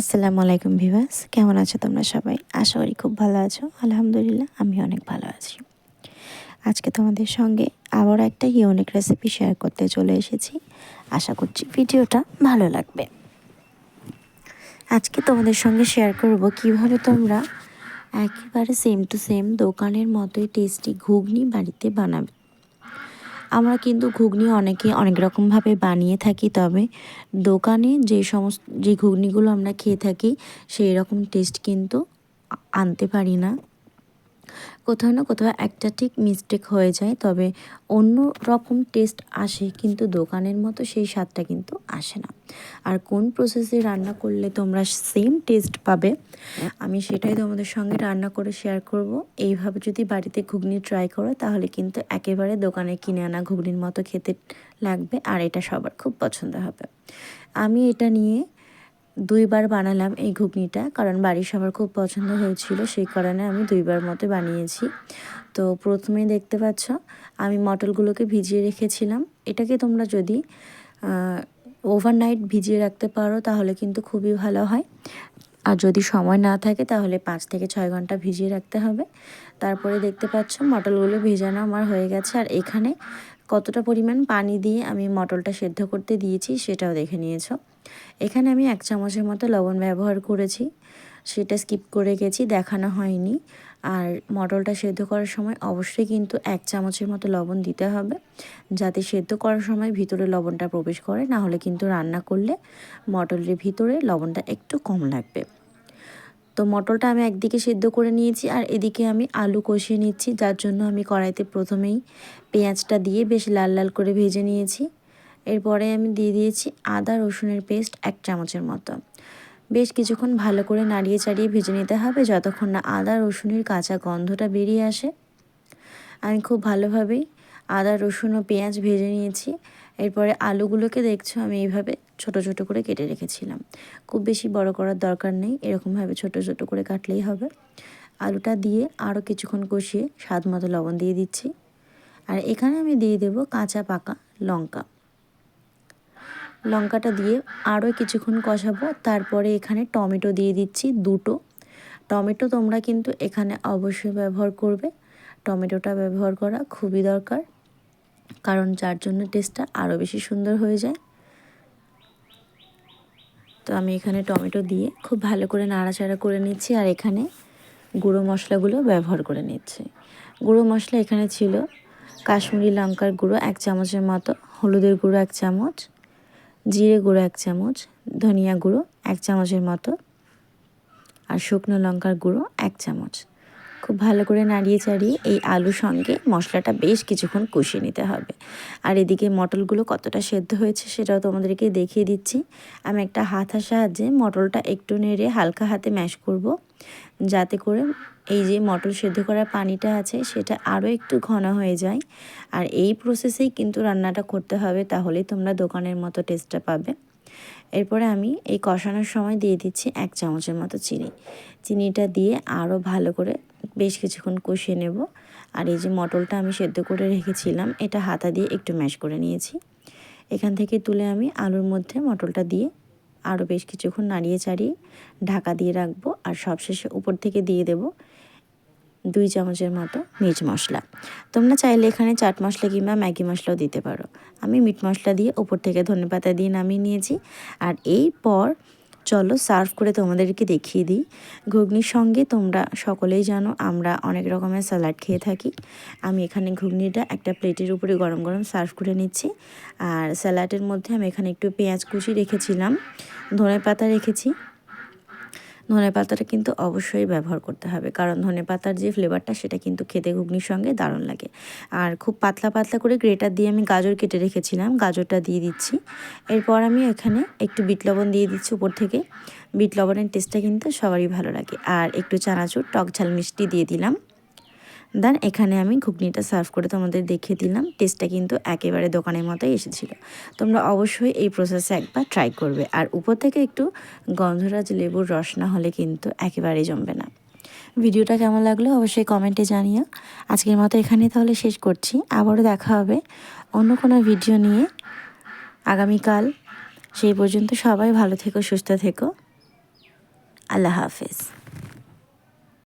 আসসালামু আলাইকুম ভিভাস কেমন আছো তোমরা সবাই? আশা করি খুব ভালো আছো। আলহামদুলিল্লাহ, আমি অনেক ভালো আছি। আজকে তোমাদের সঙ্গে আবার একটা ইউনিক রেসিপি শেয়ার করতে চলে এসেছি। আশা করছি ভিডিওটা ভালো লাগবে। আজকে তোমাদের সঙ্গে শেয়ার করব কীভাবে তোমরা একেবারে সেম টু সেম দোকানের মতোই টেস্টি ঘুগনি বাড়িতে বানাবে। আমরা কিন্তু ঘুগনি অনেকে অনেক রকমভাবে বানিয়ে থাকি, তবে দোকানে যে সমস্ত, যে ঘুগনিগুলো আমরা খেয়ে থাকি, সেই রকম টেস্ট কিন্তু আনতে পারি না। কোথাও না কোথাও একটা ঠিক মিস্টেক হয়ে যায়, তবে অন্য রকম টেস্ট আসে, কিন্তু দোকানের মতো সেই স্বাদটা কিন্তু আসে না। আর কোন প্রসেসে রান্না করলে তোমরা সেম টেস্ট পাবে, আমি সেটাই তোমাদের সঙ্গে রান্না করে শেয়ার করব। এইভাবে যদি বাড়িতে ঘুগনি ট্রাই করো, তাহলে কিন্তু একেবারে দোকানে কিনে আনা ঘুগনির মতো খেতে লাগবে, আর এটা সবার খুব পছন্দ হবে। আমি এটা নিয়ে দুইবার বানালাম এই ঘুগনিটা, কারণ বাড়ির সবার খুব পছন্দ হয়েছিল, সেই কারণে আমি দুইবার মতো বানিয়েছি। তো প্রথমেই দেখতে পাচ্ছ, আমি মটলগুলোকে ভিজিয়ে রেখেছিলাম। এটাকে তোমরা যদি ওভারনাইট ভিজিয়ে রাখতে পারো, তাহলে কিন্তু খুবই ভালো হয়। আর যদি সময় না থাকে, তাহলে পাঁচ থেকে ছয় ঘণ্টা ভিজিয়ে রাখতে হবে। তারপরে দেখতে পাচ্ছ মটলগুলো ভেজানো আমার হয়ে গেছে। আর এখানে কতটা পরিমাণ পানি দিয়ে আমি মটলটা সেদ্ধ করতে দিয়েছি, সেটাও দেখে নিয়েছো। এখানে আমি এক চামচের মতো লবণ ব্যবহার করেছি। সেটা স্কিপ করে গেছি, দেখানো হয়নি। আর মটলটা সেদ্ধ করার সময় অবশ্যই কিন্তু এক চামচের মতো লবণ দিতে হবে। যাতে সেদ্ধ করার সময় ভিতরে লবণটা প্রবেশ করে, না হলে কিন্তু রান্না করলে মটলের ভিতরে লবণটা একটু কম লাগবে। তো মটরটা আমি একদিকে সেদ্ধ করে নিয়েছি, আর এদিকে আমি আলু কষিয়ে নিচ্ছি। যার জন্য আমি কড়াইতে প্রথমেই পেঁয়াজটা দিয়ে বেশ লাল লাল করে ভেজে নিয়েছি। এরপরে আমি দিয়ে দিয়েছি আদা রসুনের পেস্ট এক চামচের মতো। বেশ কিছুক্ষণ ভালো করে নাড়িয়ে চাড়িয়ে ভেজে নিতে হবে যতক্ষণ না আদা রসুনের কাঁচা গন্ধটা বেরিয়ে আসে। আমি খুব ভালোভাবেই আদা, রসুন ও পেঁয়াজ ভেজে নিয়েছি। এরপরে আলুগুলোকে দেখছ আমি এইভাবে ছোট ছোট করে কেটে রেখেছিলাম। খুব বেশি বড় করার দরকার নেই, এরকমভাবে ছোট ছোট করে কাটলেই হবে। আলুটা দিয়ে আরও কিছুক্ষণ কষিয়ে স্বাদ মতো লবণ দিয়ে দিচ্ছি। আর এখানে আমি দিয়ে দেব কাঁচা পাকা লঙ্কা। লঙ্কাটা দিয়ে আরও কিছুক্ষণ কষাবো। তারপরে এখানে টমেটো দিয়ে দিচ্ছি দুটো। টমেটো তোমরা কিন্তু এখানে অবশ্যই ব্যবহার করবে। টমেটোটা ব্যবহার করা খুবই দরকার, কারণ যার জন্য টেস্টটা আরও বেশি সুন্দর হয়ে যায়। তো আমি এখানে টমেটো দিয়ে খুব ভালো করে নাড়াচাড়া করে নিচ্ছি আর এখানে গুঁড়ো মশলাগুলো ব্যবহার করে নিচ্ছি। গুঁড়ো মশলা এখানে ছিল কাশ্মীরি লঙ্কার গুঁড়ো এক চামচের মতো, হলুদের গুঁড়ো এক চামচ জিরে গুঁড়ো এক চামচ, ধনিয়া গুঁড়ো এক চামচের মতো আর শুকনো লঙ্কার গুঁড়ো এক চামচ। খুব ভালো করে নাড়িয়ে চাড়িয়ে এই আলুর সঙ্গে মশলাটা বেশ কিছুক্ষণ কষিয়ে নিতে হবে। আর এদিকে মটলগুলো কতটা সেদ্ধ হয়েছে সেটাও তোমাদেরকে দেখিয়ে দিচ্ছি। আমি একটা হাতার সাহায্যে মটলটা একটু নেড়ে হালকা হাতে ম্যাশ করব, যাতে করে এই যে মটর সেদ্ধ করা পানিটা আছে, সেটা আরও একটু ঘন হয়ে যায়। আর এই প্রসেসেই কিন্তু রান্নাটা করতে হবে তাহলেই তোমরা দোকানের মতো টেস্টটা পাবে। এরপরে আমি এই কষানোর সময় দিয়ে দিচ্ছি এক চামচের মতো চিনি। চিনিটা দিয়ে আরও ভালো করে বেশ কিছুক্ষণ কষিয়ে নেব। আর এই যে মটলটা আমি সেদ্ধ করে রেখেছিলাম, এটা হাতা দিয়ে একটু ম্যাশ করে নিয়েছি। এখান থেকে তুলে আমি আলুর মধ্যে মটলটা দিয়ে আরও বেশ কিছুক্ষণ নাড়িয়ে চাড়িয়ে ঢাকা দিয়ে রাখব। আর সবশেষে উপর থেকে দিয়ে দেব দুই চামচের মতো মিট মশলা। তোমরা চাইলে এখানে চাট মশলা কিংবা ম্যাগি মশলাও দিতে পারো। আমি মিট মশলা দিয়ে ওপর থেকে ধনে পাতা দিয়ে নামিয়ে নিয়েছি। আর এই পর চলো সার্ভ করে তোমাদেরকে দেখিয়ে দিই। ঘুগনির সঙ্গে তোমরা সকলেই জানো আমরা অনেক রকমের স্যালাড খেয়ে থাকি। আমি এখানে ঘুগনিটা একটা প্লেটের উপরে গরম গরম সার্ভ করে নিচ্ছি। আর স্যালাডের মধ্যে আমি এখানে একটু পেঁয়াজ কুচি রেখেছিলাম। ধনে পাতা রেখেছি। ধনে পাতাটা কিন্তু অবশ্যই ব্যবহার করতে হবে। কারণ ধনে পাতার যে ফ্লেভারটা সেটা কিন্তু খেতে ঘুগনির সঙ্গে দারুণ লাগে। আর খুব পাতলা পাতলা করে গ্রেটার দিয়ে আমি গাজর কেটে রেখেছিলাম, গাজরটা দিয়ে দিচ্ছি। এরপর আমি এখানে একটু বিট লবণ দিয়ে দিচ্ছি উপর থেকে। বিট লবণের টেস্টটা কিন্তু সবারই ভালো লাগে। আর একটু চানাচুর, টক ঝাল মিষ্টি দিয়ে দিলাম। দেন এখানে আমি ঘুগনিটা সার্ভ করে তোমাদের দেখিয়ে দিলাম। টেস্টটা কিন্তু একেবারে দোকানের মতোই এসেছিল। তোমরা অবশ্যই এই প্রসেসে একবার ট্রাই করবে। আর উপর থেকে একটু গন্ধরাজ লেবুর রস না হলে কিন্তু একেবারেই জমবে না। ভিডিওটা কেমন লাগল অবশ্যই কমেন্টে জানিও। আজকের মতো এখানে তাহলে শেষ করছি। আবারও দেখা হবে অন্য কোনো ভিডিও নিয়ে। আগামীকাল সেই পর্যন্ত সবাই ভালো থেকো, সুস্থ থেকো। আল্লাহ হাফেজ।